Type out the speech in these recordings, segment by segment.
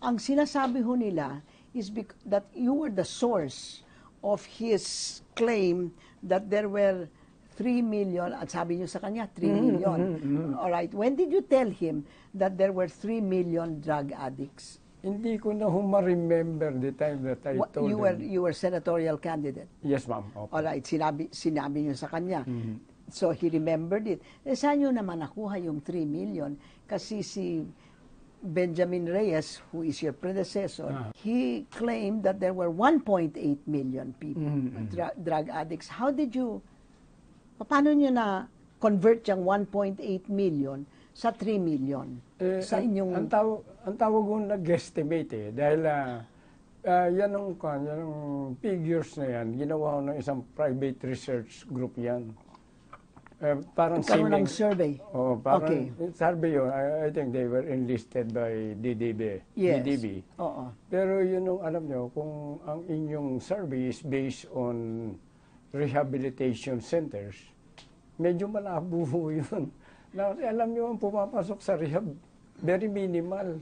Ang sinasabi ho nila is that you were the source of his claim that there were 3 million, at sabi niyo sa kanya, 3 million. All right. When did you tell him that there were 3 million drug addicts? Hindi ko na ho ma-remember the time that I What- told you were him. you were senatorial candidate. Yes, ma'am. Opo. All right, sinabi sinabi niyo sa kanya. Mm-hmm. So he remembered it. Eh, saan niyo naman nakuha yung 3 million? Kasi si Benjamin Reyes, who is your predecessor, Ah. he claimed that there were 1.8 million people, Mm-hmm. dra- drug addicts. How did you, paano niyo na convert yung 1.8 million sa 3 million? Eh, sa ang- inyong, Ang, tawag, ang tawag ko nag-estimate eh. Dahil ah, ah, yan ang, yan ang figures na yan. Ginawa ko ng isang private research group yan. Eh, parang nagkaroon ng survey. Oh, parang Okay. survey yun. I, I think they were enlisted by DDB. Yes. DDB. Oo. Pero yun ang alam nyo, kung ang inyong survey is based on rehabilitation centers, medyo malabo ho yun. Na, kasi alam nyo, ang pumapasok sa rehab, very minimal.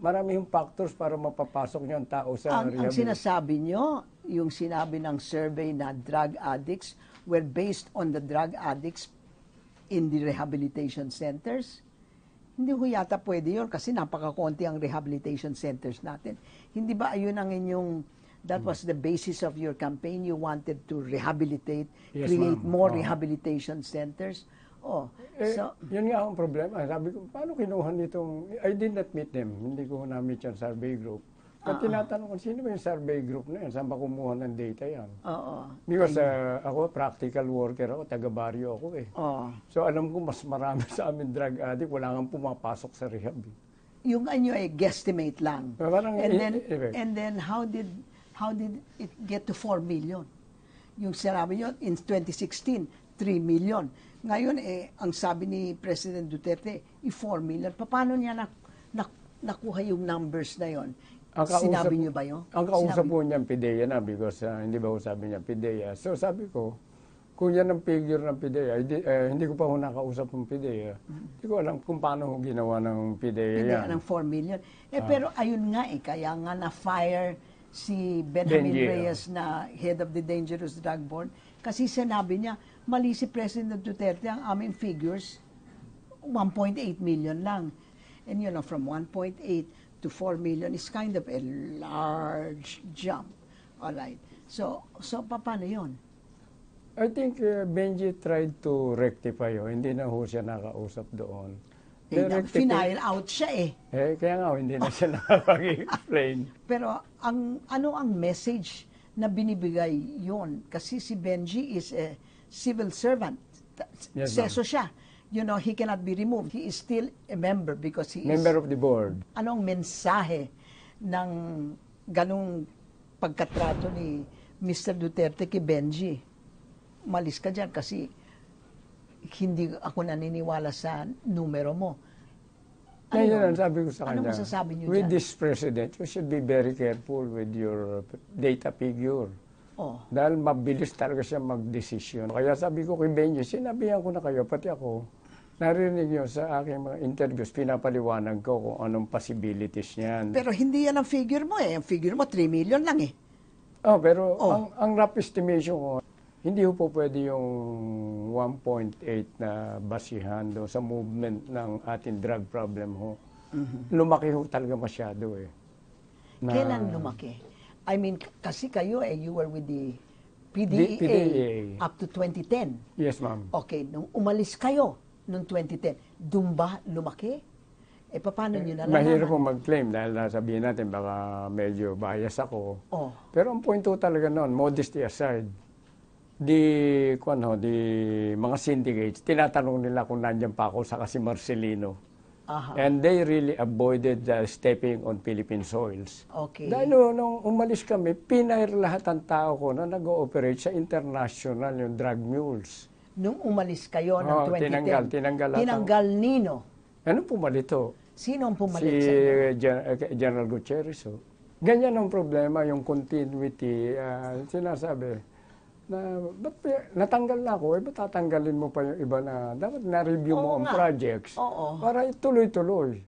Marami yung factors para mapapasok nyo ang tao sa Ang, ang sinasabi nyo, yung sinabi ng survey na drug addicts were based on the drug addicts in the rehabilitation centers. Hindi ho yata pwede yun kasi napakakonti ang rehabilitation centers natin. Hindi ba ayun ang inyong, that was the basis of your campaign? You wanted to rehabilitate, Yes, create more Oo. rehabilitation centers? Oh, Eh, so, yun nga ang problema. Sabi ko, paano kinuha nitong... I did not meet them. Hindi ko na-meet yung survey group. Ah, Kaya tinatanong ko, sino ba yung survey group na yan? Saan ba kumuha ng data yan? oo. Because uh, ako, practical worker ako, taga-baryo ako eh. Oh. So alam ko mas marami sa amin drug addict, wala kang pumapasok sa rehab. eh. yung ano ay guesstimate lang. Parang and then and then how did how did it get to 4 million? Yung sinabi niyo in 2016, 3 million. Ngayon eh ang sabi ni President Duterte, i-4 million. Paano niya na, na- nakuha yung numbers na yon? Ang kausap- Sinabi niyo ba yun? Ang kausap Sinabi- po niya PIDEA na because uh, hindi ba sabi niya PIDEA. So sabi ko, kung yan ang figure ng PIDEA, hindi, eh, hindi ko pa ho nakausap ng PIDEA. Hindi ko alam kung paano ho ginawa ng PIDEA Hindi, yan. ng 4 million. Ah. Eh, pero ayun nga eh, kaya nga na-fire si Benjamin Benji, Reyes na head of the dangerous drug board. Kasi sinabi niya, mali si President Duterte, ang aming figures, 1.8 million lang. And you know, from 1.8 to 4 million is kind of a large jump. All right. So, so pa- paano yun? I think uh, Benji tried to rectify ho. Hindi na ho siya nakausap doon. Rectifi- Final out siya eh. Eh, kaya nga hindi na siya nakapag-explain. Pero ang ano ang message na binibigay yon kasi si Benji is a civil servant. Yes, Seso siya. You know, he cannot be removed. He is still a member because he is Member of the board. anong mensahe ng ganong pagkatrato ni Mr. Duterte kay Benji? Malis ka dyan kasi hindi ako naniniwala sa numero mo. Ano yun? ang sabi ko sa Ano kanya, masasabi niyo with dyan? this president, you should be very careful with your data figure. Oh. Dahil mabilis talaga siya mag-decision. Kaya sabi ko kay Benji, sinabihan ko na kayo, pati ako, narinig niyo sa aking mga interviews, pinapaliwanag ko kung anong possibilities niyan. Pero hindi yan ang figure mo eh. Ang figure mo, 3 million lang eh. oh, pero Oh. ang, ang rough estimation ko, hindi po pwede yung 1.8 na basihan do sa movement ng ating drug problem ho. Lumaki ho talaga masyado eh. Na- Kailan lumaki? I mean, kasi kayo eh, you were with the PDEA, PDEA. up to 2010. Yes, ma'am. Okay, nung umalis kayo noong 2010, doon ba lumaki? Eh, paano nyo nalalaman? Mahirap po mag-claim dahil sabihin natin baka medyo bias ako. Oh, Pero ang point ko talaga noon, modesty aside, di, kung ano, di mga syndicates, tinatanong nila kung nandiyan pa ako sa kasi Marcelino. Aha. And they really avoided uh, stepping on Philippine soils. Okay. Dahil no, nung umalis kami, pinair lahat ang tao ko na nag-ooperate sa international yung drug mules. Nung umalis kayo ng Oo, 2010, tinanggal, tinanggal tinanggal nino. Ano pumalito? Sino ang Si pumalit sa inyo? Gen- eh, General Gutierrez. Oh. Ganyan ang problema, yung continuity. ah, sinasabi, na pa- natanggal na ako, eh ba't tatanggalin mo pa yung iba na dapat na-review mo ang nga. projects Oo. para ituloy-tuloy.